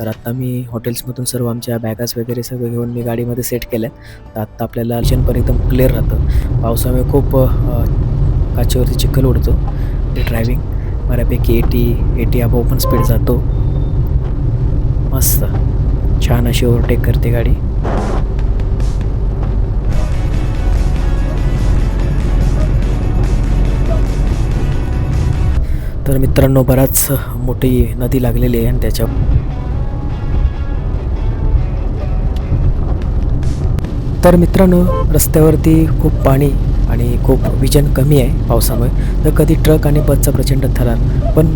तर आत्ता मी हॉटेल्समधून सर्व आमच्या बॅगाज वगैरे सगळं घेऊन मी गाडीमध्ये सेट केल्या तर आत्ता आपल्याला अर्जन पण एकदम क्लिअर राहतं. पावसामुळे खूप काचेवरती चिखल उडतो. ते ड्रायव्हिंग बऱ्यापैकी एटी एटी आप पण स्पीड जातो. मस्त. छान अशी ओव्हरटेक करते गाडी. तर मित्रांनो बराच मोठी नदी लागलेली आहे आणि त्याच्या तर मित्रांनो रस्त्यावरती खूप पाणी आणि खूप विजन कमी आहे पावसामुळे. तर कधी ट्रक आणि बसचा प्रचंड थरार पण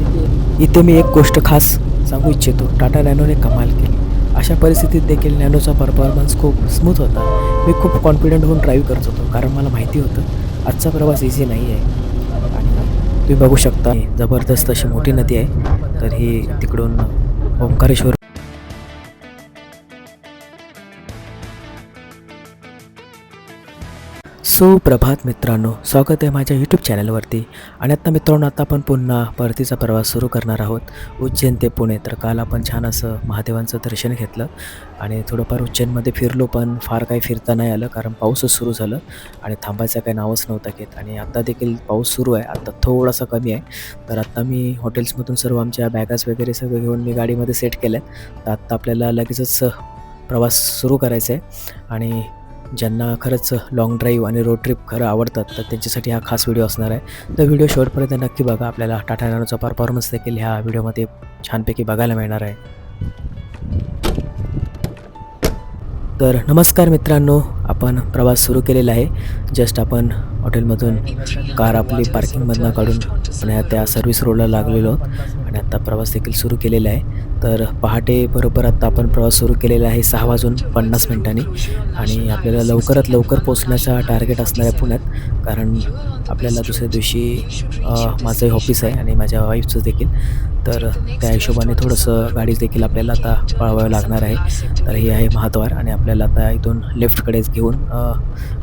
इथे मी एक गोष्ट खास सांगू इच्छितो. टाटा नॅनोने कमाल केली. अशा परिस्थितीत देखील नॅनोचा परफॉर्मन्स खूप स्मूथ होता. मी खूप कॉन्फिडंट होऊन ड्राईव्ह करत होतो कारण मला माहिती होतं आजचा प्रवास इझी नाही आहे. आणि तुम्ही बघू शकता जबरदस्त अशी मोठी नदी आहे. तर ही तिकडून ओंकारेश्वर सुप्रभात मित्रांनो स्वागत आहे माझ्या यूट्यूब चॅनलवरती. आणि आत्ता मित्रांनो आता आपण पुन्हा परतीचा प्रवास सुरू करणार आहोत. उज्जैन ते पुणे. तर काल आपण छान असं महादेवांचं दर्शन घेतलं. आणि थोडंफार उज्जैनमध्ये फिरलो पण फार काही फिरता नाही आलं कारण पाऊसच सुरू झालं. आणि थांबायचं काही नावच नव्हतं घेत. आणि आत्ता देखील पाऊस सुरू आहे. आता थोडासा कमी आहे. तर आत्ता मी हॉटेल्समधून सर्व आमच्या बॅगाज वगैरे सगळं घेऊन मी गाडीमध्ये सेट केल्या तर आत्ता आपल्याला लगेचच प्रवास सुरू करायचा आहे. आणि ज्यांना खरंच लाँग ड्राईव्ह आणि रोड ट्रिप खरं आवडतात तर त्यांच्यासाठी हा खास व्हिडिओ असणार आहे. तर व्हिडिओ शेवटपर्यंत नक्की बघा. आपल्याला टाटा नॅनोचा परफॉर्मन्स देखील ह्या व्हिडिओमध्ये छानपैकी बघायला मिळणार आहे. तर नमस्कार मित्रांनो. आपण प्रवास सुरू केलेला आहे. जस्ट आपण हॉटेलमधून कार आपली पार्किंगमधनं काढून आणि त्या सर्व्हिस रोडला लागलेलो आणि आता प्रवास देखील सुरू केलेला आहे. तर पहाटे बरोबर आत्ता आपण प्रवास सुरू केलेला आहे सहा वाजून पन्नास मिनिटांनी. आणि आपल्याला लवकरात लवकर पोचण्याचा टार्गेट असणार आहे पुण्यात कारण आपल्याला दुसऱ्या दिवशी माझंही ऑफिस आहे आणि माझ्या वाईफचं देखील. तर त्या हिशोबाने थोडंसं गाडी देखील आपल्याला आता पळवावं लागणार आहे. तर ही आहे महाद्वार आणि आपल्याला आता इथून लेफ्टकडेच घेऊन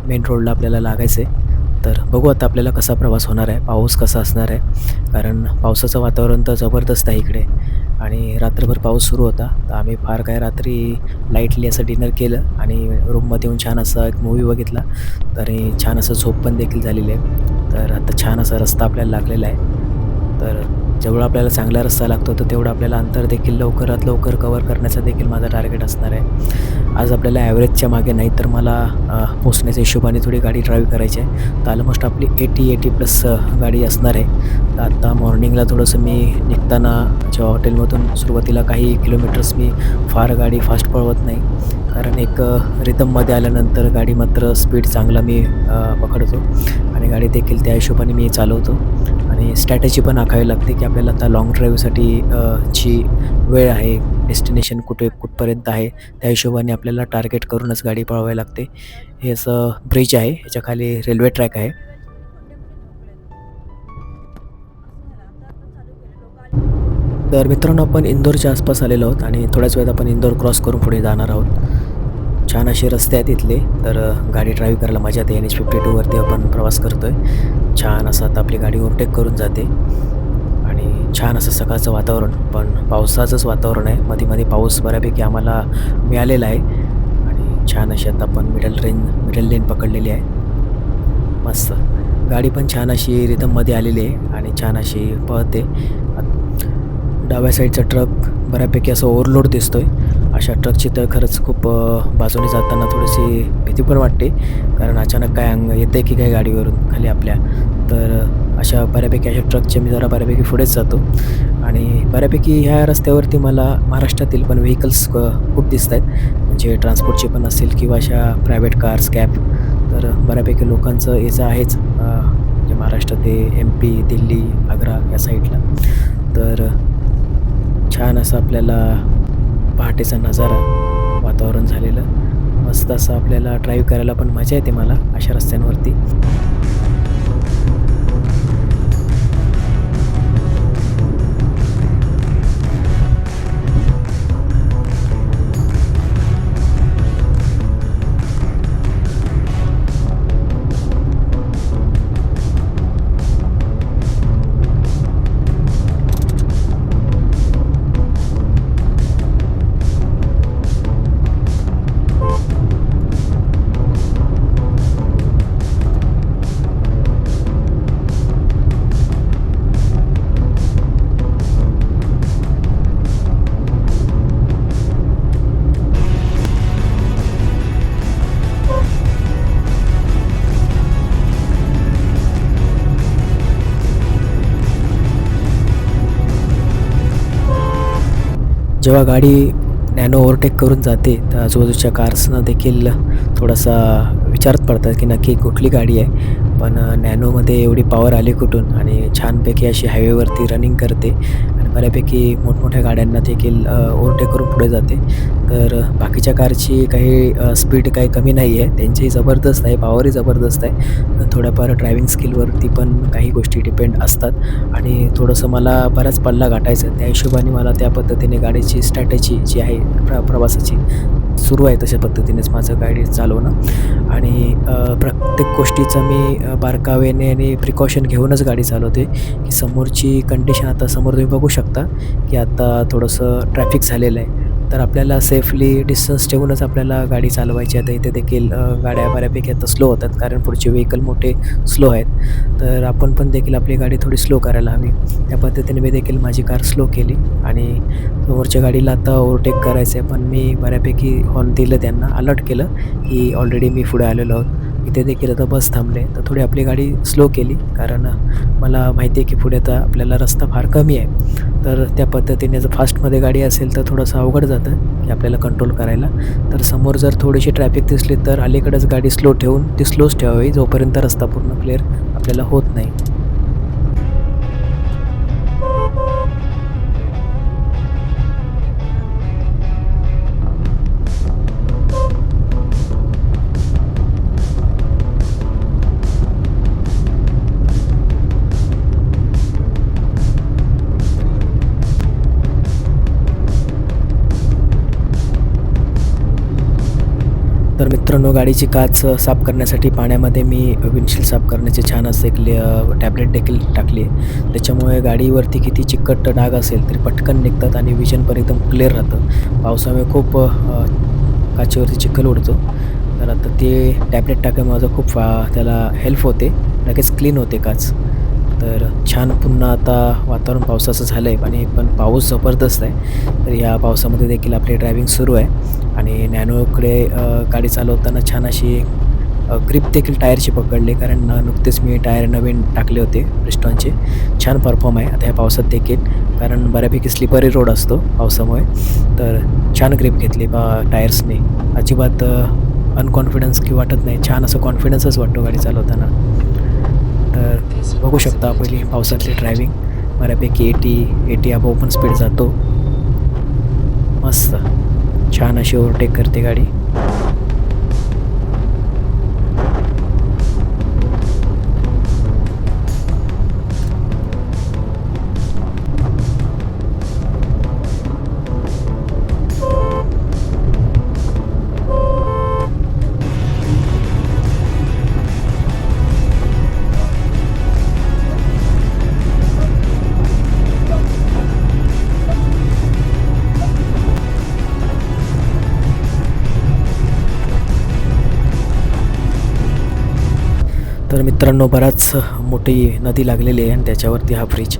मेन रोडला आपल्याला लागायचं आहे तर बघू आता आपल्याला कसा प्रवास होणार आहे पाऊस कसा असणार आहे कारण पावसाचं वातावरण तर जबरदस्त आहे इकडे. आणि रात्रभर पाऊस सुरू होता. तर आम्ही फार काय रात्री लाईटली असं डिनर केलं आणि रूममध्ये येऊन छान असा एक मूवी बघितला. तर छान असं झोप पण देखील झालेली आहे. तर आता छान असा रस्ता आपल्याला लागलेला आहे. तर जेवढा आपल्याला चांगला रस्ता लागतो तर तेवढं आपल्याला अंतर देखील लवकरात लवकर कवर करण्याचा देखील माझा टार्गेट असणार आहे. आज आपल्याला ॲव्हरेजच्या मागे नाही तर मला पोचण्याच्या हिशोबाने थोडी गाडी ड्राईव्ह करायची आहे. तर ऑलमोस्ट आपली एटी एटी प्लस गाडी असणार आहे. तर आत्ता मॉर्निंगला थोडंसं मी निघताना जेव्हा हॉटेलमधून सुरुवातीला काही किलोमीटर्स मी फार गाडी फास्ट पळवत नाही. कारण एक रिदममध्ये आल्यानंतर गाडी मात्र स्पीड चांगला मी पकडतो. आणि गाडी देखील त्या हिशोबाने मी चालवतो. आणि स्ट्रॅटेजी पण आखावी लागते की आपल्याला आता लाँग ड्राईव्हसाठी जी वेळ आहे डेस्टिनेशन कुठे कुठपर्यंत आहे त्या हिशोबाने आपल्याला टार्गेट करूनच गाडी पळवावी लागते. हे असं ब्रिज आहे ह्याच्या खाली रेल्वे ट्रॅक आहे. तर मित्रांनो आपण इंदोरच्या आसपास आलेलो आहोत आणि थोड्याच वेळात आपण इंदोर क्रॉस करून पुढे जाणार आहोत. छान असे रस्ते आहेत इथले. तर गाडी ड्राईव्ह करायला मजा येते. एन एच फिफ्टी टूवरती आपण प्रवास करतो आहे छान असं आता आपली गाडी ओव्हरटेक करून जाते. आणि छान असं सकाळचं वातावरण. पण पावसाचंच वातावरण आहे. मध्ये मध्ये पाऊस बऱ्यापैकी आम्हाला मिळालेला आहे. आणि छान अशी आता आपण मिडल रेन मिडल लेन पकडलेली आहे. मस्त. गाडी पण छान अशी रिदममध्ये आलेली आहे. आणि छान अशी पळते. डाव्या साईडचा ट्रक बऱ्यापैकी असं ओव्हरलोड दिसतो आहे अशा ट्रकची तर खरंच खूप बाजूने जाताना थोडीशी भीती पण वाटते. कारण अचानक काय अंग येते की काय गाडीवरून खाली आपल्या. तर अशा बऱ्यापैकी अशा ट्रकचे मी जरा बऱ्यापैकी पुढेच जातो. आणि बऱ्यापैकी ह्या रस्त्यावरती मला महाराष्ट्रातील पण व्हेकल्स खूप दिसत आहेत म्हणजे ट्रान्सपोर्टचे पण असेल किंवा अशा प्रायव्हेट कार्स कॅब तर बऱ्यापैकी लोकांचं याचं आहेच म्हणजे महाराष्ट्र ते एम पी दिल्ली आग्रा या साईडला तर छान असं आपल्याला पहाटेचा नजारा वातावरण झालेलं मस्त असं आपल्याला ड्राईव्ह करायला पण मजा येते मला अशा रस्त्यांवरती. जेव्हा गाडी नॅनो ओव्हरटेक करून जाते तर आजूबाजूच्या कार्सना देखील थोडासा विचारत पडतात की नक्की कुठली गाडी आहे. पण नॅनोमध्ये एवढी पॉवर आली कुठून? आणि छानपैकी अशी हायवेवरती रनिंग करते. बऱ्यापैकी मोठमोठ्या गाड्यांना देखील ओव्हरटेक करून पुढे जाते. तर बाकीच्या कारची काही स्पीड काही कमी नाही आहे त्यांचीही जबरदस्त आहे पॉवरही जबरदस्त आहे. थोड्याफार ड्रायव्हिंग स्किलवरती पण काही गोष्टी डिपेंड असतात. आणि थोडंसं मला बराच पल्ला गाठायचा त्या हिशोबाने मला त्या पद्धतीने गाडीची स्ट्रॅटेजी जी आहे प्र प्रवासाची सुरू आहे तशा पद्धतीनेच माझं गाडी चालवणं. आणि प्रत्येक गोष्टीचं मी बारकावेने आणि प्रिकॉशन घेऊनच गाडी चालवते. की समोरची कंडिशन आता समोर तुम्ही बघू शकता. की आता थोडंसं ट्रॅफिक झालेलं आहे. तर आपल्याला सेफली डिस्टन्स ठेवूनच आपल्याला गाडी चालवायची आता इथे देखील गाड्या बऱ्यापैकी आता स्लो होतात कारण पुढचे व्हेकल मोठे स्लो आहेत. तर आपण पण देखील आपली गाडी थोडी स्लो करायला हवी. त्या पद्धतीने मी देखील माझी कार स्लो केली आणि समोरच्या गाडीला आता ओव्हरटेक करायचं आहे पण मी बऱ्यापैकी हॉर्न दिलं त्यांना अलर्ट केलं की ऑलरेडी मी पुढे आलेलो आहोत. इथे देखील आता बस थांबले तर थोडी आपली गाडी स्लो केली कारण मला माहिती आहे की पुढे आता आपल्याला रस्ता फार कमी आहे. तर त्या पद्धतीने जर फास्टमध्ये गाडी असेल तर थोडंसं अवघड जातं की आपल्याला कंट्रोल करायला. तर समोर जर थोडीशी ट्रॅफिक दिसली तर अलीकडेच गाडी स्लो ठेवून ती स्लोच ठेवावी जोपर्यंत रस्ता पूर्ण क्लिअर आपल्याला होत नाही. मित्रांनो गाडीची काच साफ करण्यासाठी पाण्यामध्ये मी विंडशील्ड साफ करण्याचे छान असं एक ले टॅबलेट देखील टाकली आहे. त्याच्यामुळे गाडीवरती किती चिकट डाग असेल तरी पटकन निघतात आणि विजन पण एकदम क्लिअर राहतं. पावसामुळे खूप काचेवरती चिखल उडतो. तर आता ते टॅबलेट टाकल्यामुळे माझं खूप फा त्याला हेल्प होते. लगेच क्लीन होते काच. तर छान पुन्हा आता वातावरण पावसाचं झालं आहे आणि पण पाऊस जबरदस्त आहे. तर या पावसामध्ये देखील आपली ड्रायव्हिंग सुरू आहे. आणि नॅनोकडे गाडी चालवताना छान अशी ग्रीप देखील टायरची पकडली. कारण नुकतेच मी टायर नवीन टाकले होते ब्रिस्टॉनचे छान परफॉर्म आहे आता ह्या पावसात देखील. कारण बऱ्यापैकी स्लिपरी रोड असतो पावसामुळे. तर छान ग्रीप घेतली बा टायर्सने अजिबात अनकॉन्फिडन्स की वाटत नाही. छान असं कॉन्फिडन्सच वाटतो गाडी चालवताना. तर बघू शकता पहिली पावसातली ड्रायव्हिंग बऱ्यापैकी एटी एटी अबव पण स्पीड जातो. मस्त. छान अशी ओव्हरटेक करते गाडी. मित्रांनो बराच मोठी नदी लागलेली आहे आणि त्याच्यावरती हा ब्रिज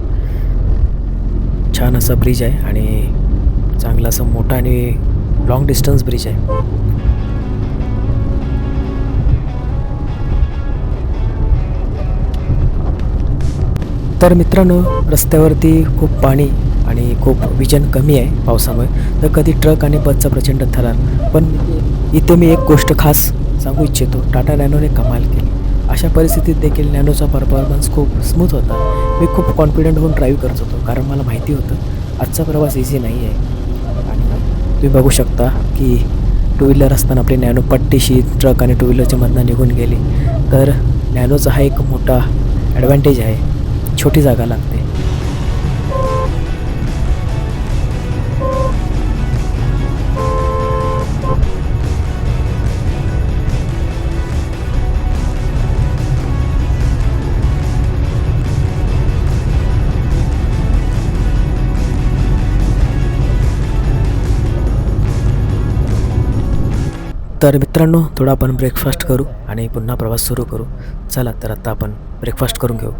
छान असा ब्रिज आहे आणि चांगला असा मोठा आणि लॉंग डिस्टन्स ब्रिज आहे. तर मित्रांनो रस्त्यावरती खूप पाणी आणि खूप विजन कमी आहे पावसामुळे. तर कधी ट्रक आणि बसचा प्रचंड थरार. पण इथे मी एक गोष्ट खास सांगू इच्छितो. टाटा नॅनोने कमाल केली. अशा परिस्थितीत देखील नॅनोचा परफॉर्मन्स खूप स्मूथ होता. मी खूप कॉन्फिडंट होऊन ड्राईव्ह करत होतो कारण मला माहिती होतं आजचा प्रवास इझी नाही आहे आणि तुम्ही बघू शकता की टू व्हीलर असताना आपली नॅनो पट्टीशी ट्रक आणि टू व्हीलरच्या मधनं निघून गेली. तर नॅनोचा हा एक मोठा ॲडव्हान्टेज आहे. छोटी जागा लागते. तर मित्रांनो थोडा आपण ब्रेकफास्ट करू आणि पुन्हा प्रवास सुरू करू. चला तर आत्ता आपण ब्रेकफास्ट करून घेऊ.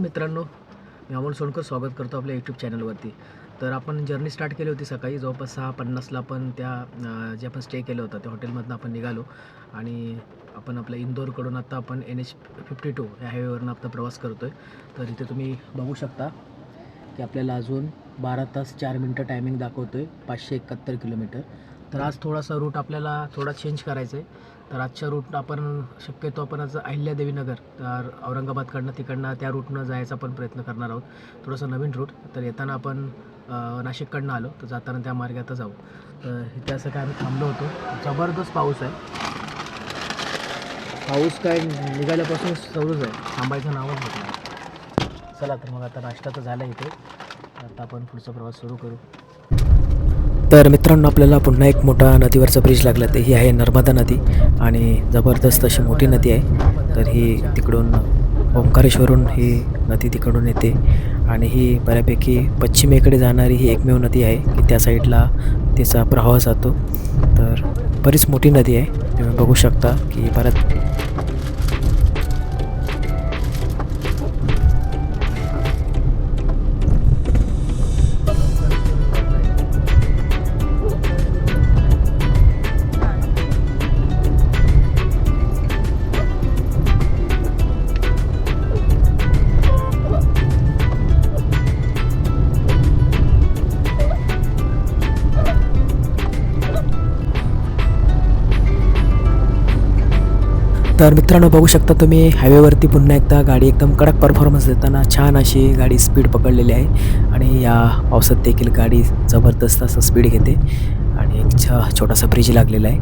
मित्रांनो मी अमोल सोनकर स्वागत करतो आपल्या यूट्यूब चॅनलवरती तर आपण जर्नी स्टार्ट केली होती सकाळी. जवळपास सहा पन्नासला आपण त्या जे आपण स्टे केलं होतं त्या हॉटेलमधनं आपण निघालो. आणि आपण आपल्या इंदोरकडून आत्ता आपण एन एच फिफ्टी टू या हायवेवरून आत्ता प्रवास करतो आहे तर इथे तुम्ही बघू शकता. की आपल्याला अजून बारा तास चार मिनटं टायमिंग दाखवतो आहे पाचशे एकाहत्तर किलोमीटर तर आज थोडासा रूट आपल्याला थोडा चेंज करायचा आहे. तर आजच्या रूट आपण शक्यतो आपण आज अहिल्यादेवीनगर तर औरंगाबादकडनं तिकडनं त्या रूटनं जायचा आपण प्रयत्न करणार आहोत. थोडंसं नवीन रूट तर येताना आपण नाशिककडनं आलो तर जाताना त्या मार्गात जाऊ. तर इथे असं काय आम्ही थांबलो होतो. जबरदस्त पाऊस आहे. पाऊस काय निघाल्यापासून सुरूच आहे. थांबायचं नावच होत नाही. चला तर मग आता नाश्ता तर झाला इथे. आता आपण पुढचा प्रवास सुरू करू. तर मित्रांनो आपल्याला पुन्हा एक मोठा नदीवरचा ब्रिज लागला. तर ही आहे नर्मदा नदी आणि जबरदस्त अशी मोठी नदी आहे. तर ही तिकडून ओंकारेश्वरून ही नदी तिकडून येते. आणि ही बऱ्यापैकी पश्चिमेकडे जाणारी ही एकमेव नदी आहे की त्या साईडला तिचा प्रवाह जातो. तर बरीच मोठी नदी आहे. तुम्ही बघू शकता की बऱ्याच तर मित्रांनो बघू शकता तुम्ही हायवेवरती पुन्हा एकदा गाडी एकदम कडक परफॉर्मन्स देताना छान अशी गाडी स्पीड पकडलेली आहे. आणि या पावसात देखील गाडी जबरदस्त असं स्पीड घेते. आणि एक छ छोटासा ब्रिज लागलेला आहे.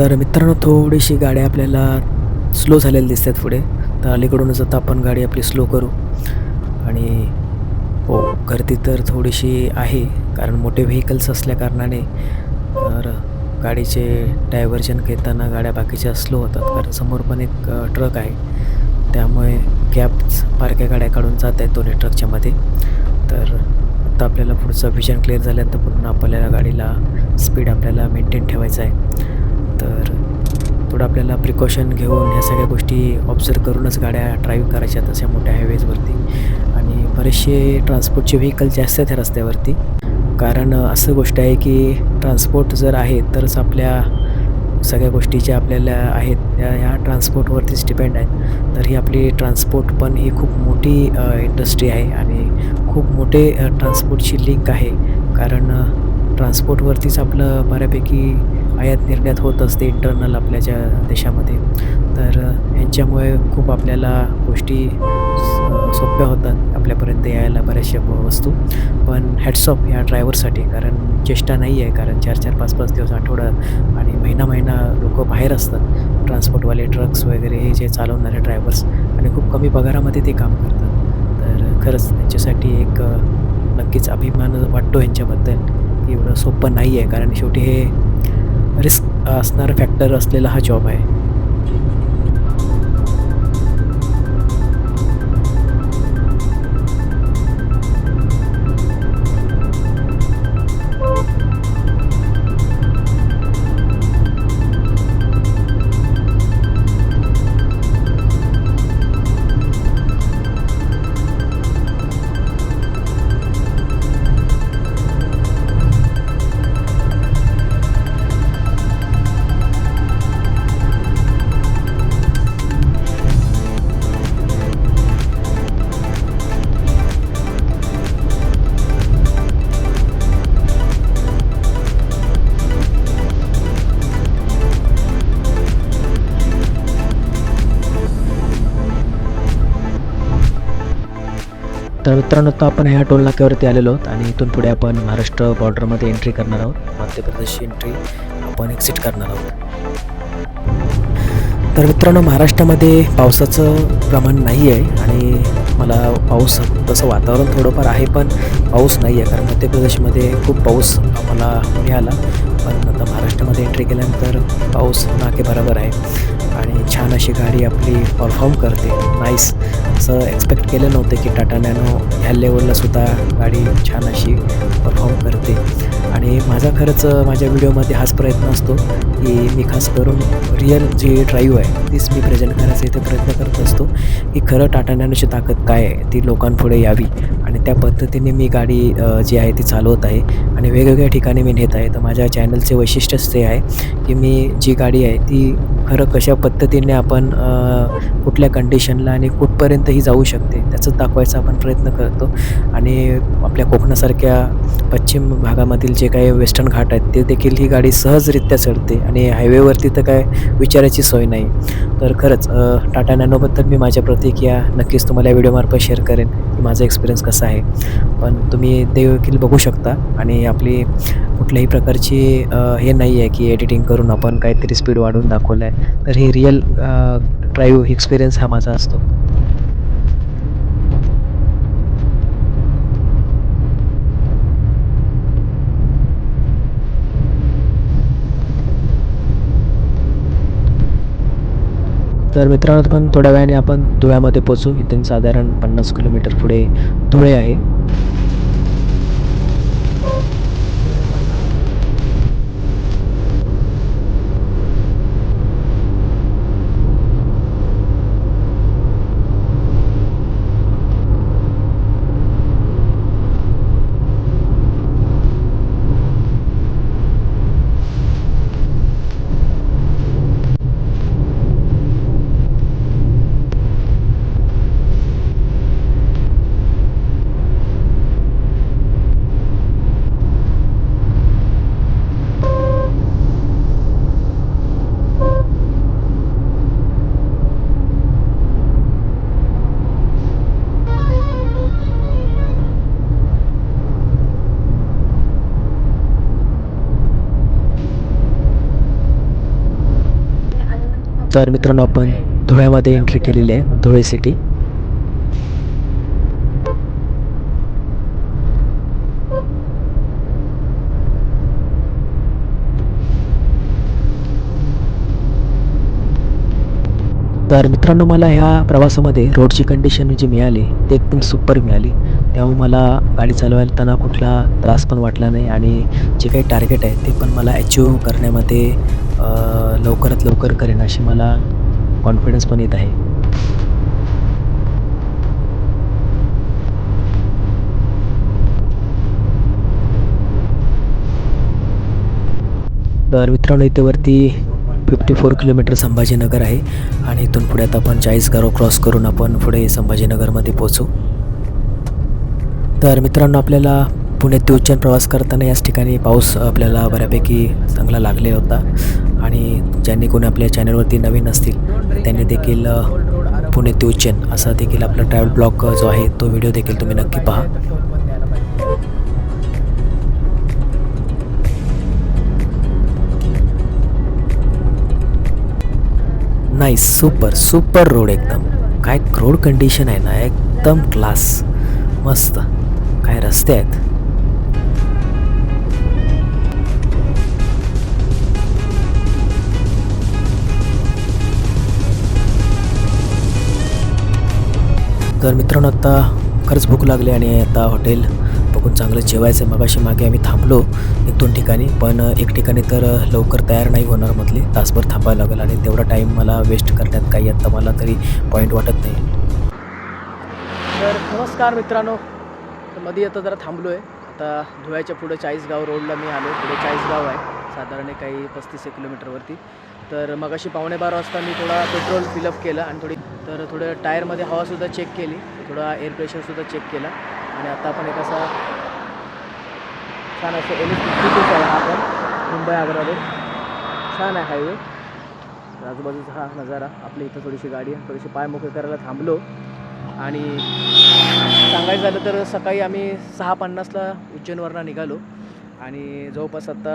तर मित्रांनो थोडीशी गाड्या आपल्याला स्लो झालेली दिसतात पुढे. तर अलीकडूनच आता आपण गाडी आपली स्लो करू. आणि हो गर्दी तर थोडीशी आहे कारण मोठे व्हेकल्स असल्याकारणाने तर गाडीचे डायव्हर्जन घेताना गाड्या बाकीच्या स्लो होतात कारण समोर पण एक ट्रक आहे. त्यामुळे गॅप्स पारख्या गाड्या काढून जात आहेत दोन्ही ट्रकच्या मध्ये. तर आता आपल्याला पुढचं व्हिजन क्लिअर झाल्यानंतर पुन्हा आपल्याला गाडीला स्पीड आपल्याला मेंटेन ठेवायचं आहे. तर थोडं आपल्याला प्रिकॉशन घेऊन ह्या सगळ्या गोष्टी ऑब्झर्व करूनच गाड्या ड्राईव्ह करायच्या तशा मोठ्या हायवेजवरती आणि बरेचसे ट्रान्सपोर्टचे व्हेकल जास्त आहेत ह्या रस्त्यावरती. कारण असं गोष्ट आहे की ट्रान्सपोर्ट जर आहे तरच आपल्या सगळ्या गोष्टी ज्या आपल्याला आहेत त्या ह्या ट्रान्सपोर्टवरतीच डिपेंड आहेत. तर ही आपली ट्रान्सपोर्ट पण ही खूप मोठी इंडस्ट्री आहे आणि खूप मोठे ट्रान्सपोर्टची लिंक आहे. कारण ट्रान्सपोर्टवरतीच आपलं बऱ्यापैकी आयात निर्यात होत असते इंटरनल आपल्या ज्या देशामध्ये. तर ह्यांच्यामुळे खूप आपल्याला गोष्टी सोप्या होतात आपल्यापर्यंत यायला बऱ्याचशा वस्तू. पण हॅट्स ऑफ या ड्रायव्हरसाठी कारण चेष्टा नाही आहे कारण चार चार पाच पाच दिवस आठवडा आणि महिना महिना लोक बाहेर असतात. ट्रान्सपोर्टवाले ट्रक्स वगैरे हे जे चालवणारे ड्रायव्हर्स आणि खूप कमी पगारामध्ये ते काम करतात. तर खरंच त्यांच्यासाठी एक नक्कीच अभिमान वाटतो यांच्याबद्दल की एवढं सोपं नाही आहे कारण शेवटी हे रिस्क असणारा फॅक्टर असलेला हा जॉब आहे. तर मित्रांनो तर आपण ह्या टोल नाक्यावरती आलेलो आहोत आणि इथून पुढे आपण महाराष्ट्र बॉर्डरमध्ये एंट्री करणार आहोत. मध्य प्रदेशची एंट्री आपण एक्झिट करणार आहोत. तर मित्रांनो महाराष्ट्रामध्ये पावसाचं प्रमाण नाही आहे आणि मला पाऊस तसं वातावरण थोडंफार आहे पण पाऊस नाही आहे कारण मध्य प्रदेशमध्ये खूप पाऊस आम्हाला मिळाला. पण आता महाराष्ट्रामध्ये एंट्री केल्यानंतर पाऊस नाके बरोबर आहे. छान अशी गाडी आपली परफॉर्म करते. नाईस असं एक्सपेक्ट केलं नव्हतं की टाटा नॅनो ह्या लेवललासुद्धा गाडी छान अशी माझा खरंच माझ्या व्हिडिओमध्ये हाच प्रयत्न असतो की मी खास करून रिअल जी ड्राईव्ह आहे तीच मी प्रेझेंट करायचा इथे प्रयत्न करत असतो की खरं टाटा नॅनोची ताकद काय आहे ती लोकांपुढे यावी. आणि त्या पद्धतीने मी गाडी जी आहे ती चालवत आहे. आणि वेगवेगळ्या ठिकाणी मी नेत आहे. तर माझ्या चॅनलचे वैशिष्ट्यच ते आहे की मी जी गाडी आहे ती खरं कशा पद्धतीने आपण कुठल्या कंडिशनला आणि कुठपर्यंतही जाऊ शकते त्याचं दाखवायचा आपण प्रयत्न करतो. आणि आपल्या कोकणासारख्या पश्चिम भागामधील जे काही वेस्टर्न घाट आहेत ते देखील ही गाडी सहजरित्या चढते आणि हायवेवरती तर काय विचारायची सोय नाही. तर खरंच टाटा नॅनोबद्दल मी माझ्या प्रतिक्रिया नक्कीच तुम्हाला व्हिडिओमार्फत शेअर करेन की माझा एक्सपिरियन्स कसा आहे. पण तुम्ही ते देखील बघू शकता आणि आपली कुठल्याही प्रकारची हे नाही आहे की एडिटिंग करून आपण काहीतरी स्पीड वाढवून दाखवलं आहे तर हे रिअल ड्राईव्ह एक्सपिरियन्स हा माझा असतो. तर मित्रांनो पण थोड्या वेळाने आपण धुळ्यामध्ये पोचू इथून साधारण पन्नास किलोमीटर पुढे धुळे आहे. तर मित्रांनो आपण धुळ्यामध्ये एंट्री केलेली आहे धुळे सिटी तर मित्रांनो मला ह्या प्रवासामध्ये रोडची कंडिशन जी मिळाली ती एकदम सुपर मिळाली. त्यामुळे मला गाडी चालवताना कुठला त्रास पण वाटला नाही आणि जे काही टार्गेट आहे ते पण मला अचीव करण्यामध्ये लवकरात लवकर करेन अशी मला कॉन्फिडन्स पण येत आहे. तर मित्रांनो इथेवरती फिफ्टी फोर किलोमीटर संभाजीनगर आहे आणि इथून पुढे आता आपण चाळीसगाव क्रॉस करून आपण पुढे संभाजीनगरमध्ये पोचू तर मित्रांनो आपल्याला पुणे ते उज्जैन प्रवास करताना याच ठिकाणी पाऊस आपल्याला बऱ्यापैकी चांगला लागले होता. आणि ज्यांनी कोणी आपल्या चॅनलवरती नवीन असतील त्यांनी देखील पुणे ते उज्जैन असा देखील आपला ट्रॅव्हल ब्लॉग जो आहे तो व्हिडिओ देखील तुम्ही नक्की पहा. नाही सुपर सुपर रोड एकदम. काय रोड कंडिशन आहे ना एकदम क्लास मस्त. काय रस्ते आहेत तर मित्रांनो आता खरंच भूक लागली आणि आता हॉटेल बघून चांगलं जेवायचं मग मगाशी मागे आम्ही थांबलो एक दोन ठिकाणी पण एक ठिकाणी तर लवकर तयार नाही होणार म्हटले तासभर थांबायला लागेल आणि तेवढा टाईम मला वेस्ट करण्यात काही आत्ता मला तरी पॉईंट वाटत नाही. तर नमस्कार मित्रांनो. तर मध्ये आता जरा थांबलो आहे आता धुळ्याच्या पुढे चाळीसगाव रोडला मी आलो पुढे चाळीसगाव आहे. साधारण एक काही पस्तीस एक किलोमीटरवरती तर मगाशी पावणे बारा वाजता मी थोडा पेट्रोल फिलअप केलं आणि थोडी तर थोडं टायरमध्ये हवासुद्धा चेक केली. थोडा एअर प्रेशरसुद्धा चेक केला. आणि आता आपण एक असा छान असं एल एस आहे आपण मुंबई आग्रा रोड. छान आहे हायवे आजूबाजूचा हा नजारा. आपल्या इथं थोडीशी गाडी आहे थोडीशी पाय मोकळे करायला थांबलो. आणि सांगायचं झालं तर सकाळी आम्ही सहा पन्नासला उज्जैनवरनं निघालो. आणि जवळपास आता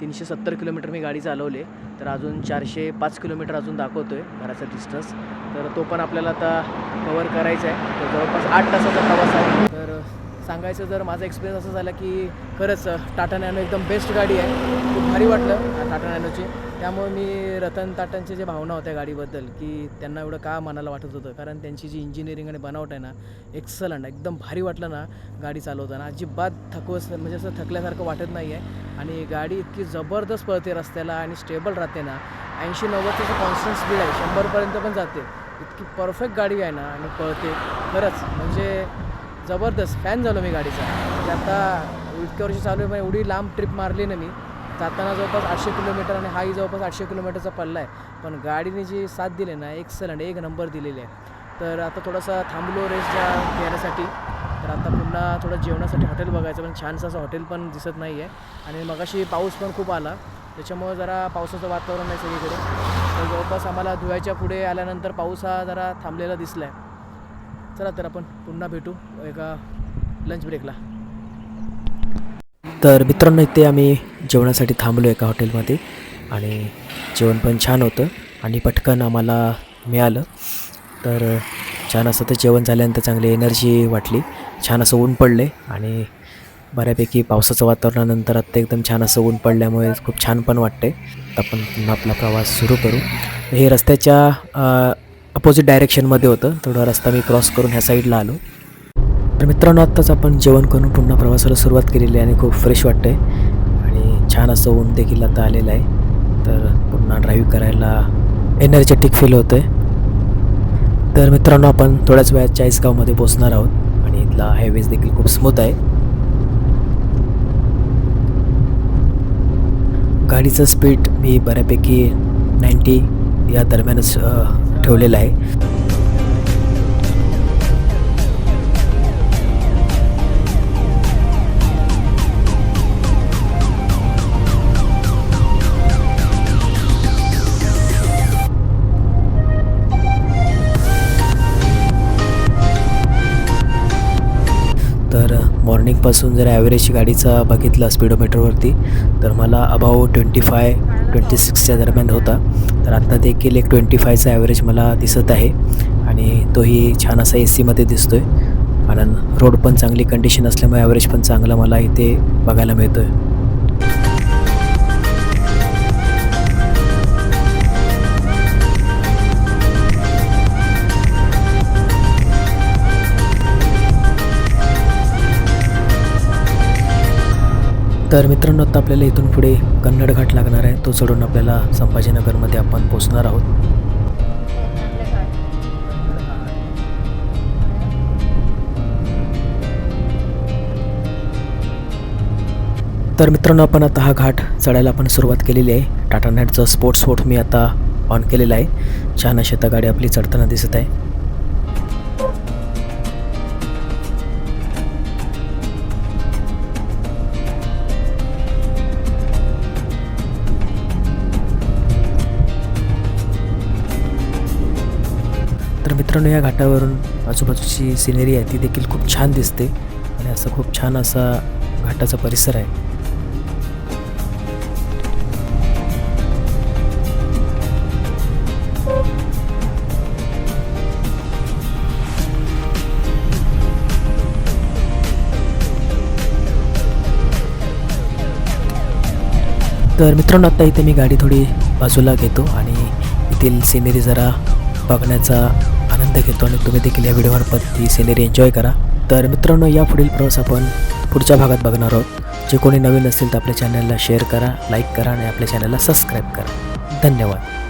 तीनशे सत्तर किलोमीटर मी गाडी चालवली तर अजून चारशे पाच किलोमीटर अजून दाखवतो आहे घराचा डिस्टन्स तर तो पण आपल्याला आता कवर करायचा आहे. तर जवळपास आठ तासाचा प्रवास आहे. तर सांगायचं जर माझा एक्सपिरियन्स असं झाला की खरंच टाटा नॅनो एकदम बेस्ट गाडी आहे. खूप भारी वाटलं टाटा नॅनोची. त्यामुळे मी रतन टाटांचे जे भावना होत्या गाडीबद्दल की त्यांना एवढं का मनाला वाटत होतं? कारण त्यांची जी इंजिनिअरिंग आणि बनावट आहे ना एक्सलंट एकदम भारी वाटलं ना गाडी चालवताना. अजिबात थकवस म्हणजे असं थकल्यासारखं वाटत नाही आहे आणि गाडी इतकी जबरदस्त पळते रस्त्याला आणि स्टेबल राहते ना. ऐंशी नव्वदचं कॉन्स्टंट स्पीड आहे. शंभरपर्यंत पण जाते. इतकी परफेक्ट गाडी आहे ना आणि पळते. खरंच म्हणजे जबरदस्त फॅन झालो मी गाडीचा. म्हणजे आता इतक्या वर्षी चालू आहे पण एवढी लांब ट्रिप मारली ना मी. जाताना जवळपास आठशे किलोमीटर आणि हाही जवळपास आठशे किलोमीटरचा पल्ला आहे. पण गाडीने जी साथ दिली ना एक्सलंट एक नंबर दिलेली आहे. तर आता थोडासा थांबलो रेस्ट घेण्यासाठी तर आता पुन्हा थोडं जेवणासाठी हॉटेल बघायचं पण छानसं असं हॉटेल पण दिसत नाही आहे आणि मगाशी पाऊस पण खूप आला. त्याच्यामुळं जरा पावसाचं वातावरण आहे सगळीकडे. तर जवळपास आम्हाला धुळ्याच्या पुढे आल्यानंतर पाऊस हा जरा थांबलेला दिसला आहे चला तर आपण पुन्हा भेटू एका लंच ब्रेकला तर मित्रांनो इथे आम्ही जेवणासाठी थांबलो एका हॉटेलमध्ये आणि जेवण पण छान होतं आणि पटकन आम्हाला मिळालं. तर छान असं ते जेवण झाल्यानंतर चांगली एनर्जी वाटली. छान असं ऊन पडले आणि बऱ्यापैकी पावसाचं वातावरणानंतर आत्ता एकदम छान असं ऊन पडल्यामुळे खूप छान पण वाटते आपण पुन्हा आपला प्रवास सुरू करू. हे रस्त्याच्या अपोजिट डायरेक्शनमध्ये होतं. थोडा रस्ता मी क्रॉस करून ह्या साईडला आलो. तर मित्रांनो आत्ताच आपण जेवण करून पुन्हा प्रवासाला सुरुवात केलेली आहे आणि खूप फ्रेश वाटतं आहे आणि छान असं ऊन देखील आता आलेलं आहे. तर पुन्हा ड्राईव्ह करायला एनर्जेटिक फील होतं आहे तर मित्रांनो आपण थोड्याच वेळात चाळीसगावमध्ये पोचणार आहोत. आणि इथला हायवेज देखील खूप स्मूथ आहे. गाडीचं स्पीड मी बऱ्यापैकी नाईंटी या दरम्यानच ठेवलेलं आहे. तर मॉर्निंगपासून जर ॲव्हरेज गाडीचा बघितला स्पीडोमीटरवरती तर मला अबाव ट्वेंटी फाय ट्वेंटी सिक्सच्या दरम्यान होता. तर आत्ता देखील एक ट्वेंटी फायचा ॲव्हरेज मला दिसत आहे. आणि तोही छान असा ए सीमध्ये दिसतो आहे कारण रोड पण चांगली कंडिशन असल्यामुळे ॲव्हरेज पण चांगला मला इथे बघायला मिळतो आहे तर मित्रांनो आता आपल्याला इथून पुढे कन्नड घाट लागणार आहे. तो चढून आपल्याला संभाजीनगरमध्ये आपण पोचणार आहोत. तर मित्रांनो आपण आता हा घाट चढायला आपण सुरुवात केलेली आहे. टाटा नेटचं स्पोर्ट्स बोट मी आता ऑन केलेलं आहे. छान अशी आता गाडी आपली चढताना दिसत आहे. मित्रांनो या घाटावरून आजूबाजूची सिनेरी आहे ती देखील खूप छान दिसते आणि असं खूप छान असा घाटाचा परिसर आहे. तर मित्रांनो आत्ता इथे मी गाडी थोडी बाजूला घेतो आणि येथील सिनेरी जरा बघण्याचा आनंद घेतो आणि तुम्ही देखील या व्हिडिओमार्फत ती सिनेरी एन्जॉय करा. तर मित्रांनो या पुढील प्रवास आपण पुढच्या भागात बघणार आहोत. जे कोणी नवीन असतील तर आपल्या चॅनलला शेअर करा लाईक करा आणि आपल्या चॅनलला सबस्क्राईब करा. धन्यवाद.